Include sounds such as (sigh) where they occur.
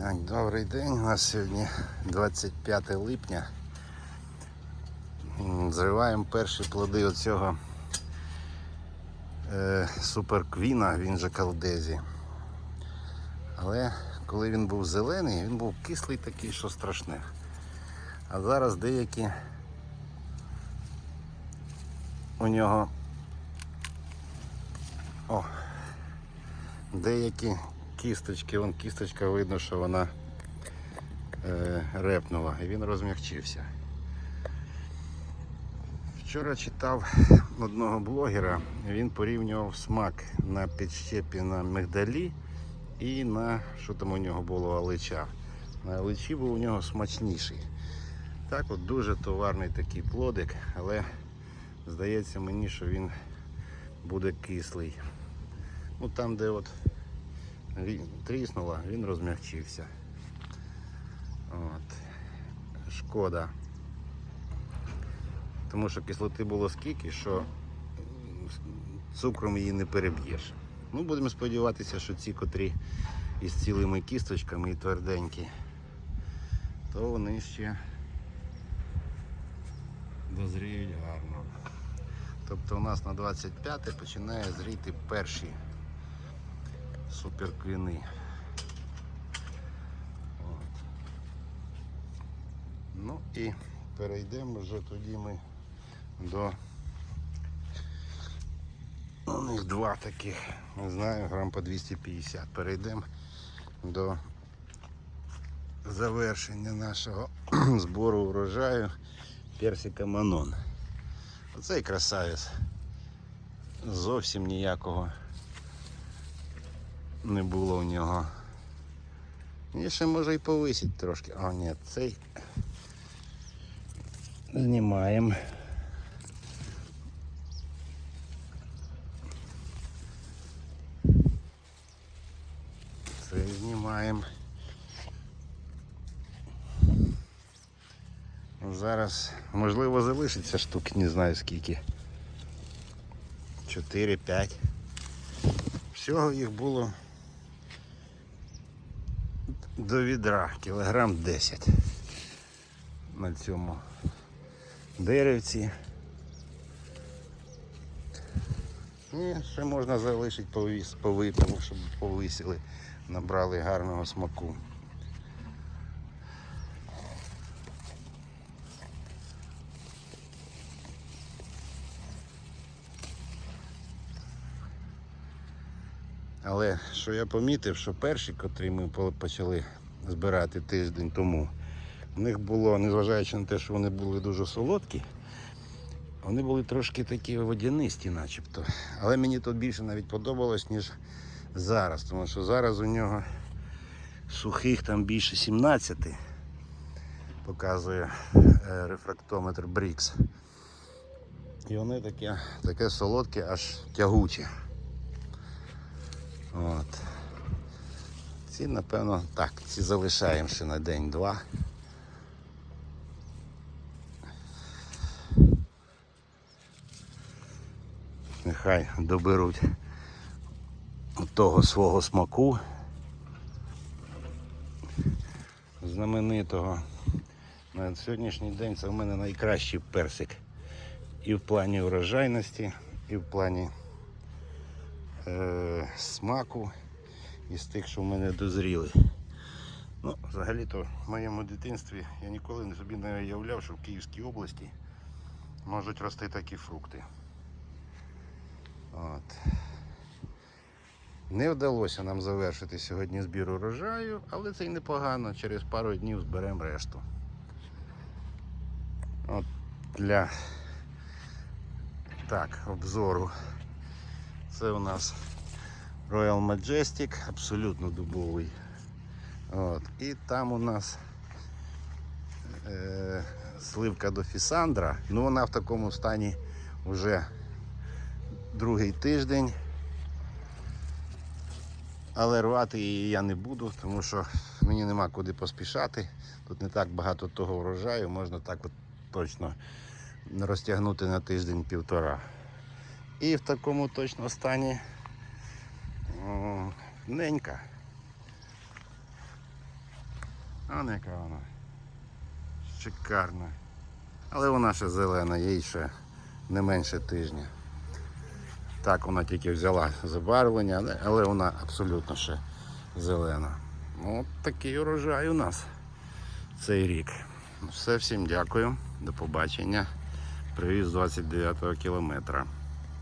Добрий день. У нас сьогодні 25 липня. Зриваємо перші плоди оцього е, суперквіна, він же калдезі. Але коли він був зелений, він був кислий такий, що страшне. А зараз деякі у нього о, деякі кісточки, вон кісточка видно, що вона е, репнула і він розмягчився. Вчора читав одного блогера, він порівнював смак на підщепі на мигдалі і на що там у нього було алича. На аличі був у нього смачніший. Так от дуже товарний такий плодик, але здається мені, що він буде кислий. Ну там, де от тріснула, він розмягчився. От. Шкода. Тому що кислоти було скільки, що цукром її не переб'єш. Ну, будемо сподіватися, що ці, котрі із цілими кісточками і тверденькі, то вони ще дозріють гарно. Тобто у нас на 25 починає зріти перші суперквіни. От. Ну і перейдемо вже тоді ми до у них два таких, не знаю, грам по 250. Перейдемо до завершення нашого (clears throat) збору урожаю персика Манон. Оцей красавець зовсім ніякого не було у нього. І ще може і повисить трошки. А ні, цей знімаємо. Цей знімаємо. Зараз можливо залишиться штук, не знаю скільки. 4-5. Всього їх було до відра, кілограм 10 на цьому деревці. І ще можна залишити повіс, повипимо, щоб повисіли, набрали гарного смаку. Але що я помітив, що перші, котрі ми почали збирати тиждень тому, у них було, незважаючи на те, що вони були дуже солодкі, вони були трошки такі водянисті, начебто. Але мені тут більше навіть подобалось, ніж зараз, тому що зараз у нього сухих там більше 17 показує е, рефрактометр Брікс. І вони таке, таке солодке, аж тягуче. От. Ці, напевно, так, ці залишаємо ще на день-два. Нехай доберуть того свого смаку знаменитого. На сьогоднішній день це в мене найкращий персик і в плані урожайності, і в плані е, смаку із тих, що в мене дозріли. Ну, взагалі-то в моєму дитинстві я ніколи собі не уявляв, що в Київській області можуть рости такі фрукти. От. Не вдалося нам завершити сьогодні збір урожаю, але це й непогано. Через пару днів зберемо решту. От для так, обзору. Це у нас Royal Majestic, абсолютно дубовий. От. І там у нас е, сливка до Фісандра. Ну вона в такому стані вже другий тиждень. Але рвати її я не буду, тому що мені нема куди поспішати. Тут не так багато того врожаю, можна так от точно розтягнути на тиждень-півтора. І в такому точно стані о, ненька. А не яка вона. Шикарна. Але вона ще зелена, їй ще не менше тижня. Так вона тільки взяла забарвлення, але- вона абсолютно ще зелена. Ну, От такий урожай у нас цей рік. Все, всім дякую. До побачення. Привіз 29 кілометра.